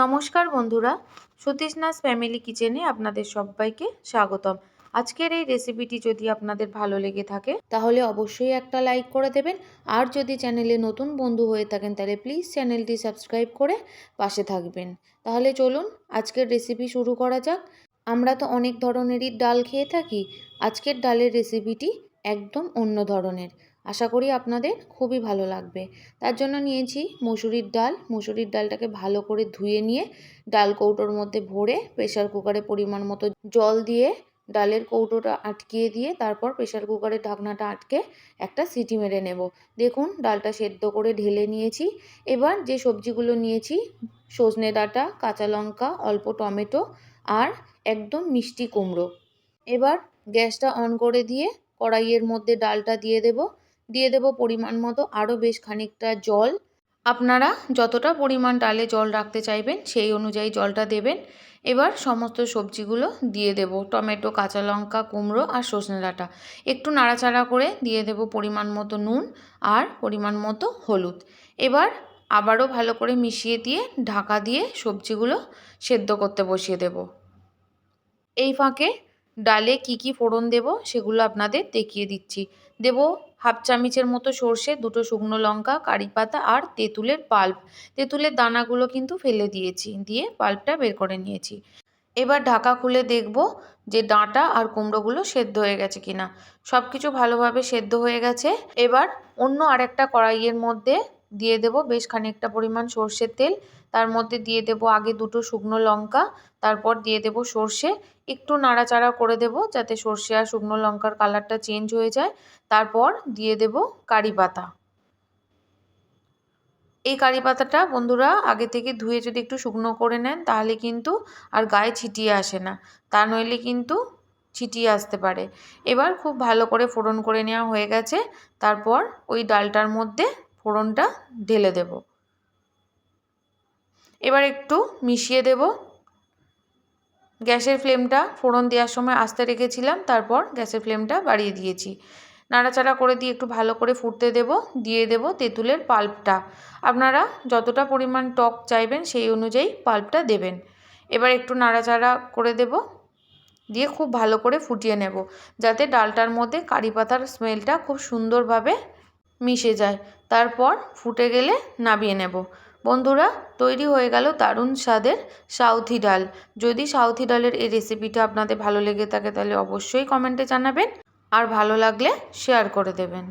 নমস্কার বন্ধুরা, সতীশনাথ ফ্যামিলি কিচেনে আপনাদের সবাইকে স্বাগতম। আজকের এই রেসিপিটি যদি আপনাদের ভালো লেগে থাকে, তাহলে অবশ্যই একটা লাইক করে দেবেন। আর যদি চ্যানেলে নতুন বন্ধু হয়ে থাকেন, তাহলে প্লিজ চ্যানেলটি সাবস্ক্রাইব করে পাশে থাকবেন। তাহলে চলুন আজকের রেসিপি শুরু করা যাক। আমরা তো অনেক ধরনেরই ডাল খেয়ে থাকি, আজকের ডালের রেসিপিটি একদম অন্য ধরনের। আশা করি আপনাদের খুবই ভালো লাগবে। তার জন্য নিয়েছি মুসুরির ডাল। মুসুরির ডালটাকে ভালো করে ধুয়ে নিয়ে ডাল কৌটোর মধ্যে ভরে প্রেশার কুকারে পরিমাণ মতো জল দিয়ে ডালের কৌটোটা আটকিয়ে দিয়ে তারপর প্রেশার কুকারের ঢাকনাটা আটকে একটা সিটি মেরে নেব। দেখুন ডালটা সেদ্ধ করে ঢেলে নিয়েছি। এবার যে সবজিগুলো নিয়েছি সজনে ডাঁটা, কাঁচা লঙ্কা, অল্প টমেটো আর একদম মিষ্টি কুমড়ো। এবার গ্যাসটা অন করে দিয়ে কড়াইয়ের মধ্যে ডালটা দিয়ে দেব। দিয়ে দেব পরিমাণ মতো। আরও বেশ খানিকটা জল। আপনারা যতটা পরিমাণ ডালে জল রাখতে চাইবেন, সেই অনুযায়ী জলটা দেবেন। এবার সমস্ত সবজিগুলো দিয়ে দেব। টমেটো, কাঁচা লঙ্কা, কুমড়ো আর সজনে ডাঁটা। একটু নাড়াচাড়া করে দিয়ে দেব পরিমাণ মতো নুন আর পরিমাণ মতো হলুদ। এবার আবারও ভালো করে মিশিয়ে দিয়ে ঢাকা দিয়ে সবজিগুলো সেদ্ধ করতে বসিয়ে দেব। এই ফাঁকে ডালে কি কি ফোড়ন দেব সেগুলো আপনাদের দেখিয়ে দিচ্ছি। দেব হাফ চামচের মতো সর্ষে, দুটো শুকনো লঙ্কা, কারি পাতা আর তেঁতুলের পাল্প। তেঁতুলের দানাগুলো কিন্তু ফেলে দিয়েছি, দিয়ে পাল্পটা বের করে নিয়েছি। এবার ঢাকা খুলে দেখব যে ডাঁটা আর কুমড়োগুলো সেদ্ধ হয়ে গেছে কিনা। সব কিছু ভালোভাবে সেদ্ধ হয়ে গেছে। এবার অন্য আরেকটা কড়াইয়ের মধ্যে দিয়ে দেব বেশ খানিকটা পরিমাণ সর্ষের তেল। তার মধ্যে দিয়ে দেব আগে দুটো শুকনো লঙ্কা, তারপর দিয়ে দেব সর্ষে। একটু নাড়াচাড়া করে দেব যাতে সর্ষে আর শুকনো লঙ্কার কালারটা চেঞ্জ হয়ে যায়। তারপর দিয়ে দেব কারি পাতা। এই কারি পাতাটা বন্ধুরা আগে থেকে ধুয়ে যদি একটু শুকনো করে নেন তাহলে কিন্তু আর গায়ে ছিটিয়ে আসে না। তা নইলে কিন্তু ছিটিয়ে আসতে পারে। এবার খুব ভালো করে ফোড়ন করে নেওয়া হয়ে গেছে। তারপর ওই ডালটার মধ্যে ফোড়নটা ঢেলে দেব। এবার একটু মিশিয়ে দেব। গ্যাসের ফ্লেমটা ফোড়ন দেওয়ার সময় আস্তে রেখেছিলাম, তারপর গ্যাসের ফ্লেমটা বাড়িয়ে দিয়েছি। নাড়াচাড়া করে দিয়ে একটু ভালো করে ফুটতে দেব, দিয়ে দেব তেঁতুলের পাল্পটা। আপনারা যতটা পরিমাণ টক চাইবেন সেই অনুযায়ী পাল্পটা দেবেন। এবার একটু নাড়াচাড়া করে দেব, দিয়ে খুব ভালো করে ফুটিয়ে নেব, যাতে ডালটার মধ্যে কারি পাতার স্মেলটা খুব সুন্দরভাবে মিশে যায়। তারপর ফুটে গেলে নামিয়ে নেব। বন্ধুরা, তৈরি হয়ে গেল দারুণ স্বাদের সাউথি ডাল। যদি সাউথি ডালের এই রেসিপিটা আপনাদের ভালো লেগে থাকে, তাহলে অবশ্যই কমেন্টে জানাবেন। আর ভালো লাগলে শেয়ার করে দেবেন।